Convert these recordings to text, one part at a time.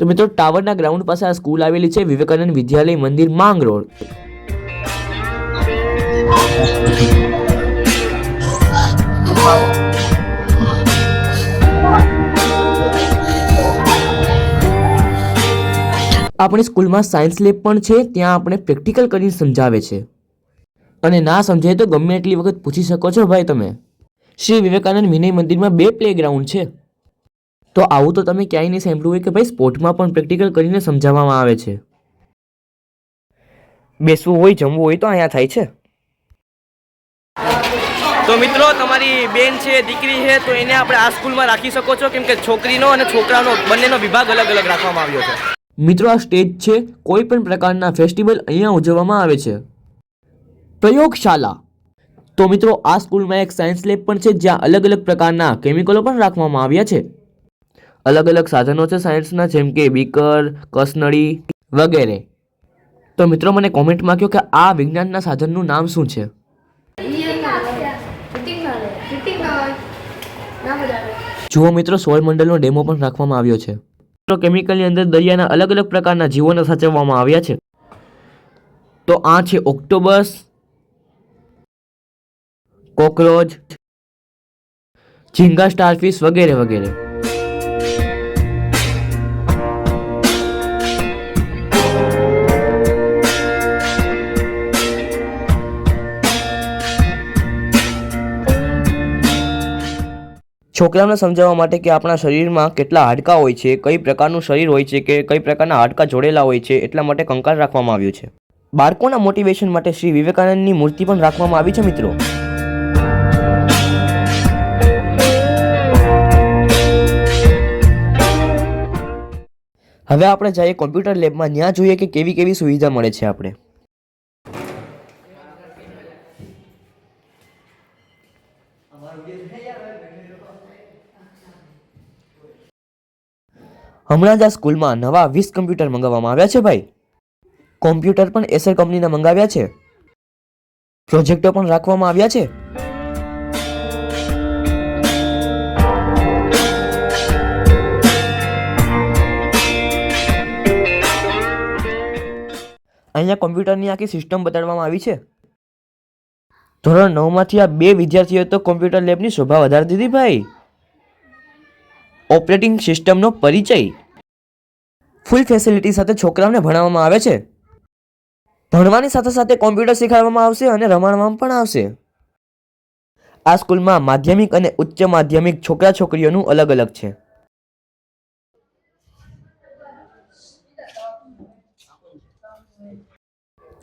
તો મિત્રો, ટાવરના ગ્રાઉન્ડ પાસે આ સ્કૂલ આવેલી છે, વિવેકાનંદ વિદ્યાલય મંદિર માંગ રોડ. આપણી સ્કૂલમાં સાયન્સ લેબ પણ છે, ત્યાં આપણે પ્રેક્ટિકલ કરીને સમજાવે છે. અને ના સમજાય તો ગમે એટલી વખત પૂછી શકો છો ભાઈ તમે. શ્રી વિવેકાનંદ વિનય મંદિરમાં બે પ્લેગ્રાઉન્ડ છે. તો આવું તો તમે ક્યાંય નહીં સાંભળ્યું હોય કે ભાઈ સ્પોર્ટમાં પણ પ્રેક્ટિકલ કરીને સમજાવવામાં આવે છે. બેસવું હોય જમવું હોય તો અહીંયા થાય છે. તો મિત્રો તમારી બેન છે દીકરી છે તો એને આપણે આ સ્કૂલમાં રાખી શકો છો કેમ કે છોકરીનો અને છોકરાનો બંનેનો વિભાગ અલગ અલગ રાખવામાં આવ્યો છે. મિત્રો આ સ્ટેજ છે કોઈ પણ પ્રકારના ફેસ્ટિવલ અહીંયા ઉજવવામાં આવે છે. પ્રયોગશાલા તો મિત્રો આ સ્કૂલમાં એક સાયન્સ લેબ પણ છે જ્યાં અલગ અલગ પ્રકારના કેમિકલો પણ રાખવામાં આવ્યા છે. અલગ અલગ સાધનો છે સાયન્સના, જેમ કે બીકર, કસનળી વગેરે. તો મિત્રો મને કોમેન્ટમાં કહો કે આ વિજ્ઞાનના સાધનનું નામ શું છે? જુઓ મિત્રો સૌરમંડળનો ડેમો પણ રાખવામાં આવ્યો છે. મિત્રો, કેમિકલની અંદર દરિયાના અલગ અલગ પ્રકારના જીવોને સાચવવામાં આવ્યા છે. તો આ છે ઓક્ટોબસ, કોકરોચ, ઝીંગા સ્ટારફિશ વગેરે વગેરે. છોકરાઓને સમજાવવા માટે કે આપણા શરીરમાં કેટલા હાડકાં હોય છે, કઈ પ્રકારનું શરીર હોય છે કે કઈ પ્રકારના હાડકાં જોડેલા હોય છે એટલા માટે કંકાલ રાખવામાં આવ્યું છે. બાળકોના મોટિવેશન માટે શ્રી વિવેકાનંદની મૂર્તિ પણ રાખવામાં આવી છે મિત્રો. હવે આપણે જઈએ કોમ્પ્યુટર લેબમાં ત્યાં જોઈએ કે કેવી કેવી સુવિધા મળે છે આપણે. હમણાં જ આ સ્કૂલમાં નવા વીસ કમ્પ્યુટર મંગાવવામાં આવ્યા છે ભાઈ. કોમ્પ્યુટર પણ એસર કંપનીના મંગાવ્યા છે. પ્રોજેક્ટો પણ રાખવામાં આવ્યા છે. અહીંયા કોમ્પ્યુટરની આખી સિસ્ટમ બતાડવામાં આવી છે. ધોરણ નવમાંથી આ બે વિદ્યાર્થીઓએ તો કોમ્પ્યુટર લેબની શોભા વધારી દીધી ભાઈ. ઓપરેટિંગ સિસ્ટમનો પરિચય. ફૂલ ફેસિલિટી સાથે છોકરાઓને ભણાવવામાં આવે છે. ભણવાની સાથે સાથે કોમ્પ્યુટર શીખવાડવામાં આવશે અને રમાડવામાં પણ આવશે. આ સ્કૂલમાં માધ્યમિક અને ઉચ્ચ માધ્યમિક છોકરા છોકરીઓનું અલગ અલગ છે.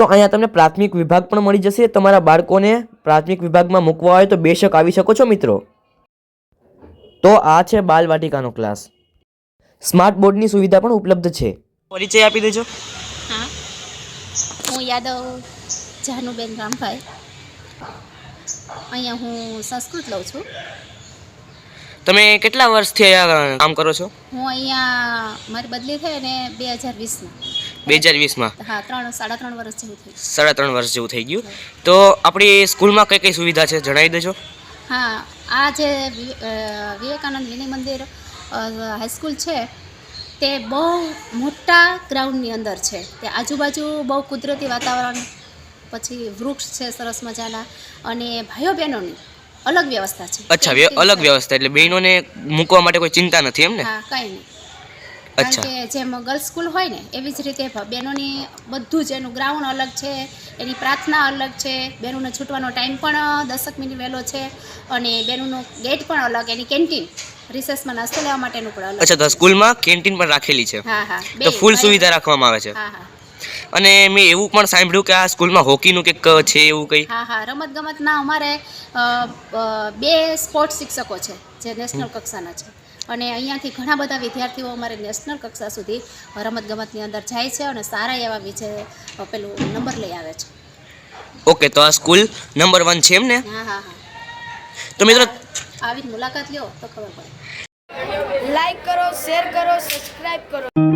તો અહીંયા તમને પ્રાથમિક વિભાગ પણ મળી જશે. તમારા બાળકોને પ્રાથમિક વિભાગમાં મૂકવા હોય તો બેશક આવી શકો છો મિત્રો. તો આ છે બાલવાટિકાનો ક્લાસ. સ્માર્ટ બોર્ડની સુવિધા પણ ઉપલબ્ધ છે. પરિચય આપી દેજો. હા. હું યાદવ જાનુબેન રામભાઈ. અહીંયા હું સંસ્કૃત લઉં છું. તમે કેટલા વર્ષથી અહીંયા કામ કરો છો? હું અહીંયા મારી બદલી થઈ ને બે હજાર વીસમાં. બે હજાર વીસમાં? હા ત્રણ સાડા ત્રણ વર્ષ જેવું થયું સાડા ત્રણ વર્ષ જેવું થઈ ગયું. તો આપણી સ્કૂલમાં કઈ કઈ સુવિધા છે જણાવી દેજો. હા આ જે વિવેકાનંદ વિનય મંદિર હાઈસ્કૂલ છે તે બહુ મોટા ગ્રાઉન્ડની અંદર છે. તે આજુબાજુ બહુ કુદરતી વાતાવરણ પછી વૃક્ષ છે સરસ મજાના અને ભાઈઓ બહેનોની અલગ વ્યવસ્થા છે. અચ્છા અલગ વ્યવસ્થા એટલે બહેનોને મૂકવા માટે કોઈ ચિંતા નથી એમ ને? હા કાંઈ નહીં. કારણ કે જેમ ગર્લ્સ સ્કૂલ હોય ને એવી જ રીતે બહેનોની બધું જ એનું ગ્રાઉન્ડ અલગ છે એની પ્રાર્થના અલગ છે બહેનોને છૂટવાનો ટાઈમ પણ દસક મિનિટ વહેલો છે અને બહેનોનો ગેટ પણ અલગ એની કેન્ટીન રિસેસમાં નાસ્તો લેવા માટેનું પણ અલગ અચ્છા તો સ્કૂલમાં કેન્ટીન પણ રાખેલી છે? હા હા. તો ફૂલ સુવિધા રાખવામાં આવે છે? હા હા. અને મેં એવું પણ સાંભળ્યું કે આ સ્કૂલમાં હોકીનું કંઈક છે એવું કંઈ? હા હા. રમત ગમતના અમારે બે સ્પોર્ટ્સ શિક્ષકો છે જે નેશનલ કક્ષાના છે. અને અહીંયાથી ઘણા બધા વિદ્યાર્થીઓ અમારે નેશનલ કક્ષા સુધી રમત ગમતની અંદર જાય છે અને સારા એવા વિજય પેલું નંબર લઈ આવે છે. ઓકે તો આ સ્કૂલ નંબર વન છે એમ ને? હા હા હા. તો મિત્રો આવી મુલાકાત લ્યો તો ખબર પડે. લાઈક કરો શેર કરો સબસ્ક્રાઈબ કરો.